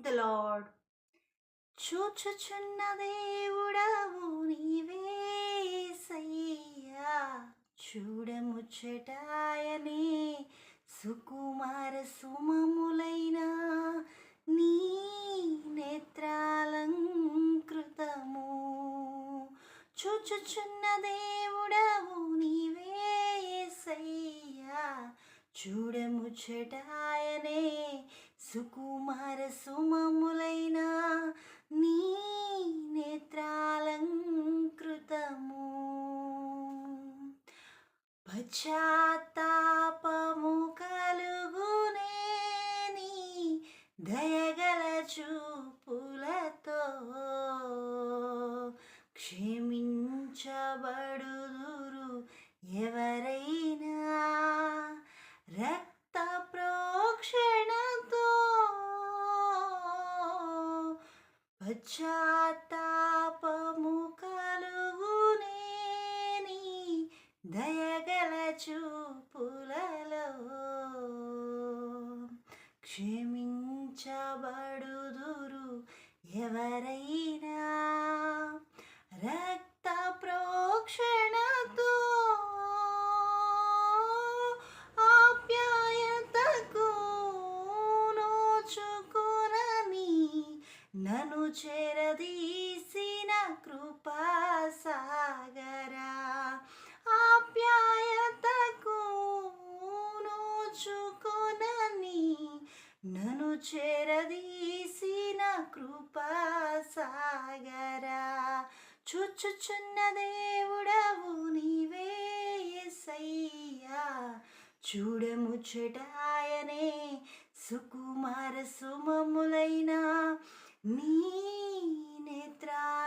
The lord చూచుచున్న దేవుడవు నీవేసయ్యా చూడముచ్చటాయనే సుకుమార సుమములైన నీ నేత్రాలంకృతము. చూచుచున్న దేవుడవు నీవేసయ్యా చూడముచ్చటాయనే సుకుమార సుమములైన నీ నేత్రాలంకృతము. పశ్చాత్తాపము కలుగునే నీ దయగల చూపులతో క్షమించబడుదురు ఎవరై పశ్చాత్తాపము కలుగునేని దయగల చూపులలో. క్షమించబడుదురు ఎవరై నను చేరదీసిన కృపాసాగరా ఆప్యాయతకు నోచుకొనని నను చేరదీసిన కృపాసాగరా చూచుచున్న దేవుడవు నీవే యేసయ్యా చూడముచ్చటాయనే సుకుమార సుమములైనా నీ నేత్రాలంకృతము.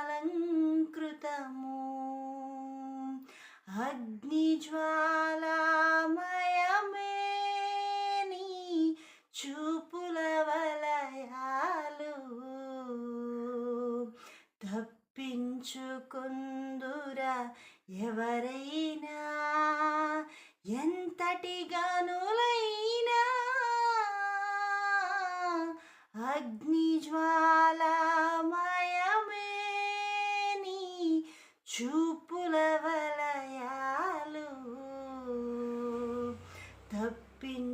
అగ్నిజ్వాలామయమే నీ చూపుల వలయాలు. తప్పించుకుందురా ఎవరైనా ఎంతటి గనులైనా అగ్నిజ్వా తప్పించుకుందురు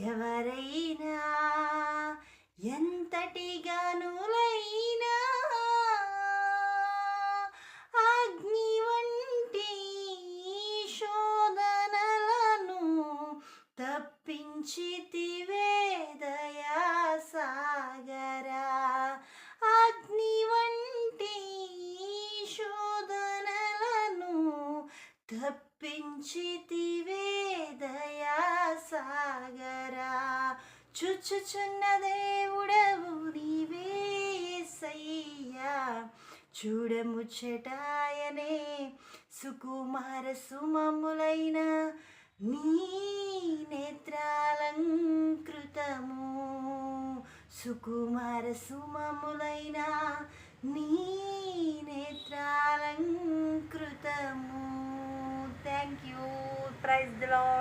ఎవరైనా? ఎంతటి గనులైనా? అగ్ని వంటి శోధనలను తప్పించితివే దయా సాగరా అగ్ని వంటి శోధనలను తప్పించితివే దయా సాగరా? చుచ్చుచున్న దేవుడవు నీవే సయ్యా. చూడముచ్చటాయనే సుకుమార సుమములైన నీ నేత్రాలంకృతము. సుకుమార సుమములైన నీ ప్రైజ్ ద లార్డ్